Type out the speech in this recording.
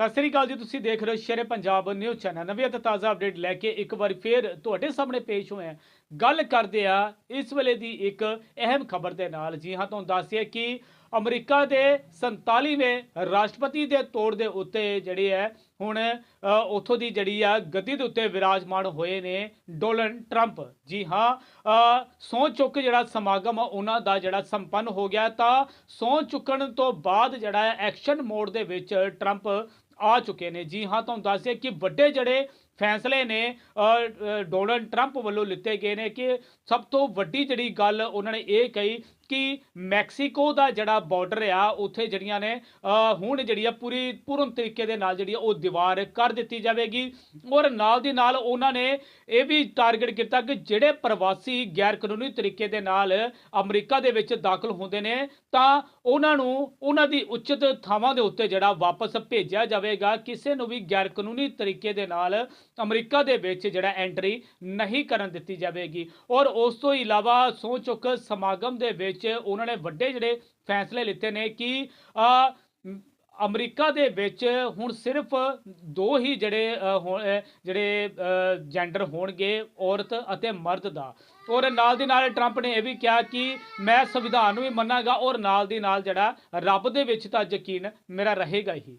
ਸਤਿ ਸ੍ਰੀ ਅਕਾਲ ਜੀ ਤੁਸੀਂ ਦੇਖ ਰਹੇ ਹੋ ਸ਼ੇਰੇ ਪੰਜਾਬ ਨਿਊਜ਼ ਚੈਨਲ। ਨਵੀਂ ਅਤੇ ਤਾਜ਼ਾ ਅਪਡੇਟ ਲੈ ਕੇ ਇੱਕ ਵਾਰ ਫੇਰ ਤੁਹਾਡੇ ਸਾਹਮਣੇ ਪੇਸ਼ ਹੋਏ ਹਾਂ। ਗੱਲ ਕਰਦੇ ਆ ਇਸ ਵੇਲੇ ਦੀ ਇੱਕ ਅਹਿਮ ਖਬਰ ਦੇ ਨਾਲ। ਜੀ ਹਾਂ ਤੁਹਾਨੂੰ ਦੱਸਿਆ ਕਿ ਅਮਰੀਕਾ ਦੇ 47ਵੇਂ ਰਾਸ਼ਟਰਪਤੀ ਦੇ ਤੌਰ ਦੇ ਉੱਤੇ ਜਿਹੜੇ ਹੈ ਹੁਣ ਅ, ਉੱਥੋਂ ਦੀ ਜਿਹੜੀ ਆ ਗੱਦੀ ਦੇ ਉੱਤੇ ਵਿਰਾਜਮਾਨ ਹੋਏ ਨੇ ਡੋਨਲਡ ਟਰੰਪ। ਜੀ ਹਾਂ ਅ, ਸਹੁੰ ਚੁੱਕ ਜਿਹੜਾ ਸਮਾਗਮ ਆ ਉਹਨਾਂ ਦਾ ਜਿਹੜਾ ਸੰਪੰਨ ਹੋ ਗਿਆ ਤਾਂ ਸਹੁੰ ਚੁੱਕਣ ਤੋਂ ਬਾਅਦ ਜਿਹੜਾ ਐਕਸ਼ਨ ਮੋਡ ਦੇ ਵਿੱਚ ਟਰੰਪ ਆ ਚੁੱਕੇ ਨੇ। ਜੀ ਹਾਂ ਤੁਹਾਨੂੰ ਦੱਸਿਆ ਕਿ ਵੱਡੇ ਜਿਹੜੇ ਫੈਸਲੇ ਨੇ ਡੋਨਲਡ ਟਰੰਪ ਵੱਲੋਂ ਲਿੱਤੇ ਗਏ ਨੇ ਕਿ ਸਭ ਤੋਂ ਵੱਡੀ ਜਿਹੜੀ ਗੱਲ ਉਹਨਾਂ ਨੇ ਇਹ ਕਹੀ ਕਿ ਮੈਕਸੀਕੋ ਦਾ ਜਿਹੜਾ ਬਾਰਡਰ ਆ, ਉੱਥੇ ਜਿਹੜੀਆਂ ਨੇ ਹੁਣ ਜਿਹੜੀ ਆ ਪੂਰੀ ਪੂਰਨ ਤਰੀਕੇ ਦੇ ਨਾਲ ਜਿਹੜੀ ਆ ਉਹ ਦੀਵਾਰ ਕਰ ਦਿੱਤੀ ਜਾਵੇਗੀ ਔਰ ਨਾਲ ਦੀ ਨਾਲ ਉਹਨਾਂ ਨੇ ਇਹ ਵੀ ਟਾਰਗੇਟ ਕੀਤਾ ਕਿ ਜਿਹੜੇ ਪ੍ਰਵਾਸੀ ਗੈਰ ਕਾਨੂੰਨੀ ਤਰੀਕੇ ਦੇ ਨਾਲ ਅਮਰੀਕਾ ਦੇ ਵਿੱਚ ਦਾਖਲ ਹੁੰਦੇ ਨੇ, ਤਾਂ ਉਹਨਾਂ ਨੂੰ ਉਹਨਾਂ ਦੀ ਉਚਿਤ ਥਾਵਾਂ ਦੇ ਉੱਤੇ ਜਿਹੜਾ ਵਾਪਸ ਭੇਜਿਆ ਜਾਵੇਗਾ, ਕਿਸੇ ਨੂੰ ਵੀ ਗੈਰ ਕਾਨੂੰਨੀ ਤਰੀਕੇ ਦੇ ਨਾਲ ਅਮਰੀਕਾ ਦੇ ਵਿੱਚ ਜਿਹੜਾ ਐਂਟਰੀ ਨਹੀਂ ਕਰਨ ਦਿੱਤੀ ਜਾਵੇਗੀ। ਔਰ ਉਸ ਤੋਂ ਇਲਾਵਾ ਸਹੁੰ ਚੁੱਕ ਸਮਾਗਮ ਦੇ ਵਿੱਚ ਉਹਨਾਂ ਨੇ ਵੱਡੇ ਜਿਹੜੇ ਫੈਸਲੇ ਲਿੱਤੇ ਨੇ ਕਿ ਅਮਰੀਕਾ ਦੇ ਵਿੱਚ ਹੁਣ ਸਿਰਫ ਦੋ ਹੀ ਜਿਹੜੇ ਅ, ਜਿਹੜੇ ਜੈਂਡਰ ਹੋਣਗੇ ਔਰਤ ਅਤੇ ਮਰਦ ਦਾ। ਔਰ ਨਾਲ ਦੀ ਨਾਲ ਟਰੰਪ ਨੇ ਇਹ ਵੀ ਕਿਹਾ ਕਿ ਮੈਂ ਸੰਵਿਧਾਨ ਨੂੰ ਵੀ ਮੰਨਾਂਗਾ ਔਰ ਨਾਲ ਦੀ ਨਾਲ ਜਿਹੜਾ ਰੱਬ ਦੇ ਵਿੱਚ ਤਾਂ ਯਕੀਨ ਮੇਰਾ ਰਹੇਗਾ ਹੀ।